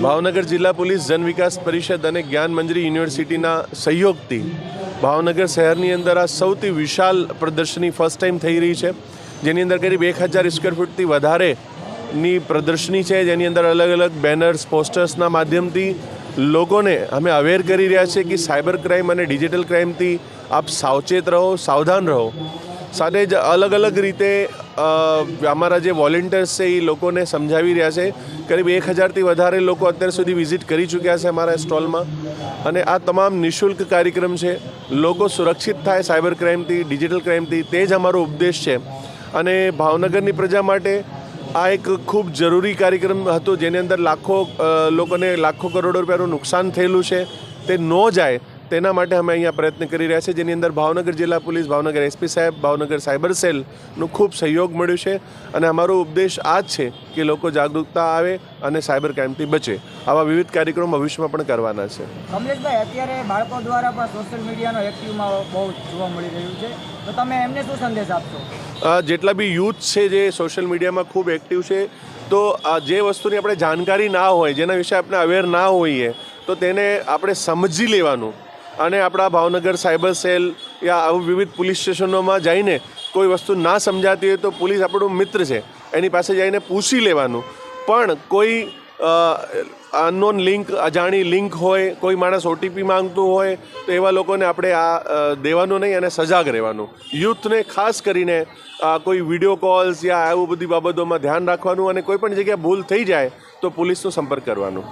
ભાવનગર જિલ્લા પોલીસ જન વિકાસ પરિષદ અને જ્ઞાન મંજરી યુનિવર્સિટીના સહયોગથી ભાવનગર શહેરની અંદર આ સૌથી વિશાલ પ્રદર્શની ફર્સ્ટ ટાઈમ થઈ રહી છે. જેની અંદર કરીબ એક હજાર સ્ક્વેર ફૂટથી વધારેની પ્રદર્શની છે. જેની અંદર અલગ અલગ બેનર્સ પોસ્ટર્સના માધ્યમથી લોકોને અમે અવેર કરી રહ્યા છીએ કે સાયબર ક્રાઇમ અને ડિજિટલ ક્રાઇમથી આપ સાવચેત રહો, સાવધાન રહો. સાથે જ અલગ અલગ રીતે અમારા જે વોલેન્ટિયર્સ છે એ લોકોને સમજાવી રહ્યા છે. કરીબ એક હજારથી વધારે લોકો અત્યાર સુધી વિઝિટ કરી ચૂક્યા છે અમારા સ્ટોલમાં અને આ તમામ નિઃશુલ્ક કાર્યક્રમ છે. લોકો સુરક્ષિત થાય સાયબર ક્રાઇમથી ડિજિટલ ક્રાઇમથી તે જ અમારો ઉપદેશ છે. અને ભાવનગરની પ્રજા માટે આ એક ખૂબ જરૂરી કાર્યક્રમ હતો, જેની અંદર લાખો લોકોને લાખો કરોડો રૂપિયાનું નુકસાન થયેલું છે. તે ન જાય તેના માટે અમે અહીંયા પ્રયત્ન કરી રહ્યા છીએ જેની અંદર ભાવનગર જિલ્લા પોલીસ ભાવનગર એસપી સાહેબ ભાવનગર સાયબર સેલનું ખૂબ સહયોગ મળ્યું છે અને અમારો ઉપદેશ આ જ છે કે લોકો જાગૃતતા આવે અને સાયબર ક્રાઇમથી બચે. આવા વિવિધ કાર્યક્રમો ભવિષ્યમાં પણ કરવાના છે. કમલેશભાઈ અત્યારે બાળકો દ્વારા પણ સોશિયલ મીડિયાનો એક્ટિવમાં બહુ જોવા મળી રહ્યું છે. તો તમે એમને શું સંદેશ આપશો? જેટલા બી યુથ છે જે સોશિયલ મીડિયામાં ખૂબ એક્ટિવ છે તો આ જે વસ્તુની આપણે જાણકારી ના હોય જેના વિશે આપણે અવેર ના હોઈએ તો તેને આપણે સમજી લેવાનું. અને આપણા ભાવનગર સાયબર સેલ યા આવું વિવિધ પોલીસ સ્ટેશનોમાં જઈને કોઈ વસ્તુ ના સમજાતી હોય તો પોલીસ આપણું મિત્ર છે. એની પાસે જઈને પૂછી લેવાનું. પણ કોઈ અનનોન લિંક અજાણી લિંક હોય, કોઈ માણસ ઓટીપી માંગતું હોય, તો એવા લોકોને આપણે આ દેવાનું નહીં અને સજાગ રહેવાનું. યુથને ખાસ કરીને કોઈ વીડિયો કોલ્સ યા આવું બધી બાબતોમાં ધ્યાન રાખવાનું અને કોઈ પણ જગ્યાએ ભૂલ થઈ જાય તો પોલીસનો સંપર્ક કરવાનો.